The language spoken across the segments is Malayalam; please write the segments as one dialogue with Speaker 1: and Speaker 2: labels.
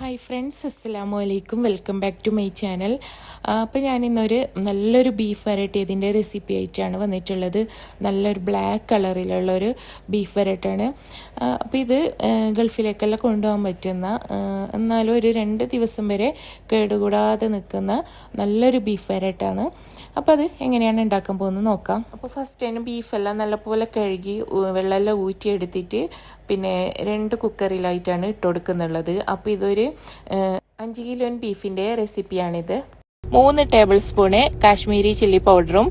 Speaker 1: ഹായ് ഫ്രണ്ട്സ് അസ്സാം വലൈക്കും welcome back to my channel അപ്പോൾ ഞാനിന്നൊരു നല്ലൊരു ബീഫ് വരട്ടിയതിന്റെ റെസിപ്പി ആയിട്ടാണ് വന്നിട്ടുള്ളത്. നല്ലൊരു ബ്ലാക്ക് കളറിലുള്ളൊരു ബീഫ് വരട്ടാണ്. അപ്പോൾ ഇത് ആ, ഗൾഫിലേക്കെല്ലാം കൊണ്ടുപോകാൻ പറ്റുന്ന ആ, എന്നാലും ഒരു രണ്ട് ദിവസം വരെ കേടുകൂടാതെ നിൽക്കുന്ന നല്ലൊരു ബീഫ് വരട്ടാണ്. അപ്പോൾ അത് എങ്ങനെയാണ് ഉണ്ടാക്കാൻ പോകുന്നത് നോക്കാം. അപ്പോൾ ഫസ്റ്റ് തന്നെ ബീഫെല്ലാം നല്ലപോലെ കഴുകി വെള്ളമെല്ലാം ഊറ്റിയെടുത്തിട്ട് പിന്നെ രണ്ട് കുക്കറിലായിട്ടാണ് ഇട്ട് കൊടുക്കുന്നുള്ളത്. അപ്പോൾ ഇതൊരു അഞ്ച് കിലോൻ ബീഫിന്റെ റെസിപ്പിയാണിത് മൂന്ന് ടേബിൾ സ്പൂണ് കാശ്മീരി ചില്ലി പൗഡറും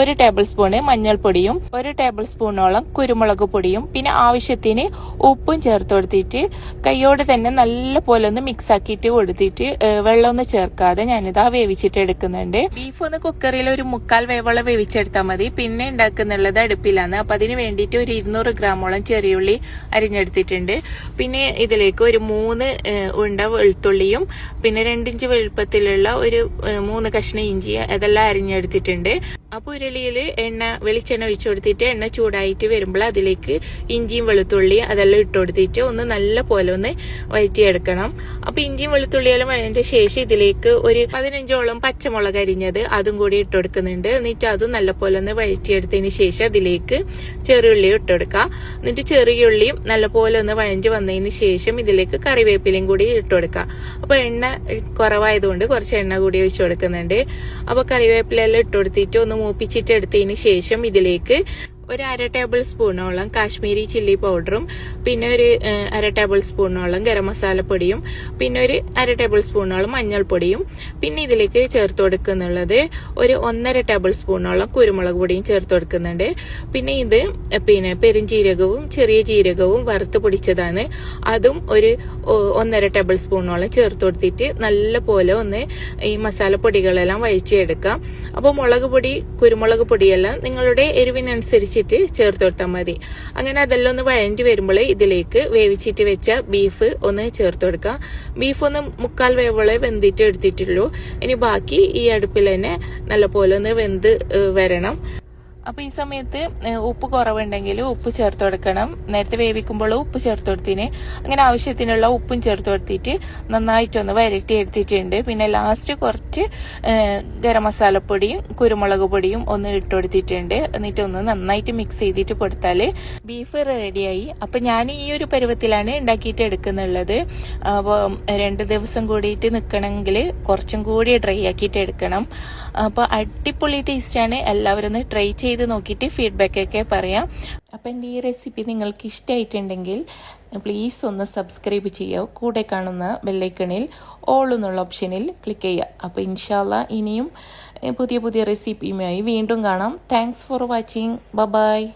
Speaker 1: ഒരു ടേബിൾ സ്പൂണ് മഞ്ഞൾപ്പൊടിയും ഒരു ടേബിൾ സ്പൂണോളം കുരുമുളക് പൊടിയും പിന്നെ ആവശ്യത്തിന് ഉപ്പും ചേർത്ത് കൊടുത്തിട്ട് കൈയോട് തന്നെ നല്ല പോലെ ഒന്ന് മിക്സ് ആക്കിയിട്ട് കൊടുത്തിട്ട് വെള്ളം വെള്ളമൊന്നും ചേർക്കാതെ ഞാനിതാ വേവിച്ചിട്ട് എടുക്കുന്നുണ്ട്. ബീഫ് ഒന്ന് കുക്കറിൽ ഒരു മുക്കാൽ വേവോളം വേവിച്ചെടുത്താൽ മതി. പിന്നെ ഉണ്ടാക്കുന്നുള്ളത് അടുപ്പിലാണ്. അപ്പൊ അതിന് വേണ്ടിയിട്ട് ഒരു ഇരുന്നൂറ് ഗ്രാമോളം ചെറിയുള്ളി അരിഞ്ഞെടുത്തിട്ടുണ്ട്. പിന്നെ ഇതിലേക്ക് ഒരു മൂന്ന് ഉണ്ട വെളുത്തുള്ളിയും പിന്നെ രണ്ടിഞ്ച് വലുപ്പത്തിലുള്ള ഒരു മൂന്ന് കഷ്ണം ഇഞ്ചി അതെല്ലാം അരിഞ്ഞെടുത്തിട്ടുണ്ട്. അപ്പോൾ ഉരുളിയിൽ എണ്ണ വെളിച്ചെണ്ണ ഒഴിച്ചു കൊടുത്തിട്ട് എണ്ണ ചൂടായിട്ട് വരുമ്പോൾ അതിലേക്ക് ഇഞ്ചിയും വെളുത്തുള്ളിയും അതെല്ലാം ഇട്ട് കൊടുത്തിട്ട് ഒന്ന് നല്ല പോലെ ഒന്ന് വഴറ്റിയെടുക്കണം. അപ്പോൾ ഇഞ്ചിയും വെളുത്തുള്ളിയെല്ലാം വഴഞ്ഞ ശേഷം ഇതിലേക്ക് ഒരു പതിനഞ്ചോളം പച്ചമുളക് അരിഞ്ഞത് അതും കൂടി ഇട്ട് കൊടുക്കുന്നുണ്ട് എന്നിട്ട് അതും നല്ല പോലെ ഒന്ന് വഴറ്റിയെടുത്തതിന് ശേഷം അതിലേക്ക് ചെറിയുള്ളി ഇട്ട് കൊടുക്കുക എന്നിട്ട് ചെറിയുള്ളിയും നല്ല പോലെ ഒന്ന് വഴഞ്ഞ് വന്നതിന് ശേഷം ഇതിലേക്ക് കറിവേപ്പിലയും കൂടി ഇട്ട് കൊടുക്കുക അപ്പോൾ എണ്ണ കുറവായതുകൊണ്ട് കുറച്ച് എണ്ണ കൂടി ഒഴിച്ചു കൊടുക്കുന്നുണ്ട്. അപ്പോൾ കറിവേപ്പിലെല്ലാം ഇട്ട് കൊടുത്തിട്ട് ഒന്ന് മൂപ്പിച്ചിട്ട് എടുത്തതിന് ശേഷം ഇതിലേക്ക് ഒരു അര ടേബിൾ സ്പൂണോളം കാശ്മീരി ചില്ലി പൗഡറും പിന്നെ ഒരു അര ടേബിൾ സ്പൂണോളം ഗരം മസാലപ്പൊടിയും പിന്നെ ഒരു അര ടേബിൾ സ്പൂണോളം മഞ്ഞൾപ്പൊടിയും പിന്നെ ഇതിലേക്ക് ചേർത്ത് കൊടുക്കുന്നുള്ളത് ഒരു ഒന്നര ടേബിൾ സ്പൂണോളം കുരുമുളക് പൊടിയും ചേർത്ത് കൊടുക്കുന്നുണ്ട്. പിന്നെ ഇത് പിന്നെ പെരുംജീരകവും ചെറിയ ജീരകവും വറുത്ത് പൊടിച്ചതാണ്. അതും ഒരു ഒന്നര ടേബിൾ സ്പൂണോളം ചേർത്ത് കൊടുത്തിട്ട് നല്ല പോലെ ഒന്ന് ഈ മസാലപ്പൊടികളെല്ലാം വഴിച്ചെടുക്കാം അപ്പോൾ മുളക് പൊടി കുരുമുളക് പൊടിയെല്ലാം നിങ്ങളുടെ എരിവിനനുസരിച്ചിട്ട് ചേർത്ത് കൊടുത്താൽ മതി. അങ്ങനെ അതെല്ലാം ഒന്ന് വഴണ്ടി വരുമ്പോൾ ഇതിലേക്ക് വേവിച്ചിട്ട് വെച്ച ബീഫ് ഒന്ന് ചേർത്ത് കൊടുക്കാം ബീഫ് ഒന്ന് മുക്കാൽ വേവോളെ വെന്തിട്ട് എടുത്തിട്ടുള്ളൂ. ഇനി ബാക്കി ഈ അടുപ്പിൽ തന്നെ നല്ലപോലെ ഒന്ന് വെന്ത് വരണം. അപ്പൊ ഈ സമയത്ത് ഉപ്പ് കുറവുണ്ടെങ്കിൽ ഉപ്പ് ചേർത്ത് കൊടുക്കണം. നേരത്തെ വേവിക്കുമ്പോൾ ഉപ്പ് ചേർത്ത് കൊടുത്തിന്. അങ്ങനെ ആവശ്യത്തിനുള്ള ഉപ്പും ചേർത്ത് കൊടുത്തിട്ട് നന്നായിട്ടൊന്ന് വരട്ടി എടുത്തിട്ടുണ്ട്. പിന്നെ ലാസ്റ്റ് കുറച്ച് ഗരം മസാലപ്പൊടിയും കുരുമുളക് പൊടിയും ഒന്ന് ഇട്ട് കൊടുത്തിട്ടുണ്ട്. എന്നിട്ട് ഒന്ന് നന്നായിട്ട് മിക്സ് ചെയ്തിട്ട് കൊടുത്താൽ ബീഫ് റെഡിയായി അപ്പൊ ഞാൻ ഈ ഒരു പരുവത്തിലാണ് ഉണ്ടാക്കിയിട്ട് എടുക്കുന്നുള്ളത്. അപ്പോൾ രണ്ട് ദിവസം കൂടിയിട്ട് നിൽക്കണമെങ്കിൽ കുറച്ചും കൂടി ഡ്രൈ ആക്കിയിട്ട് എടുക്കണം. അപ്പോൾ അടിപൊളി ടേസ്റ്റാണ് എല്ലാവരും ഒന്ന് ട്രൈ ചെയ്ത് നോക്കിയിട്ട് ഫീഡ്ബാക്കൊക്കെ പറയാം. അപ്പം എന്റെ ഈ റെസിപ്പി നിങ്ങൾക്ക് ഇഷ്ടമായിട്ടുണ്ടെങ്കിൽ പ്ലീസ് ഒന്ന് സബ്സ്ക്രൈബ് ചെയ്യുക. കൂടെ കാണുന്ന ബെല്ലൈക്കണിൽ ഓൾ എന്നുള്ള ഓപ്ഷനിൽ ക്ലിക്ക് ചെയ്യുക. അപ്പോൾ ഇൻഷാല്ല ഇനിയും പുതിയ പുതിയ റെസിപ്പിയുമായി വീണ്ടും കാണാം. താങ്ക്സ് ഫോർ വാച്ചിങ് ബ ബൈ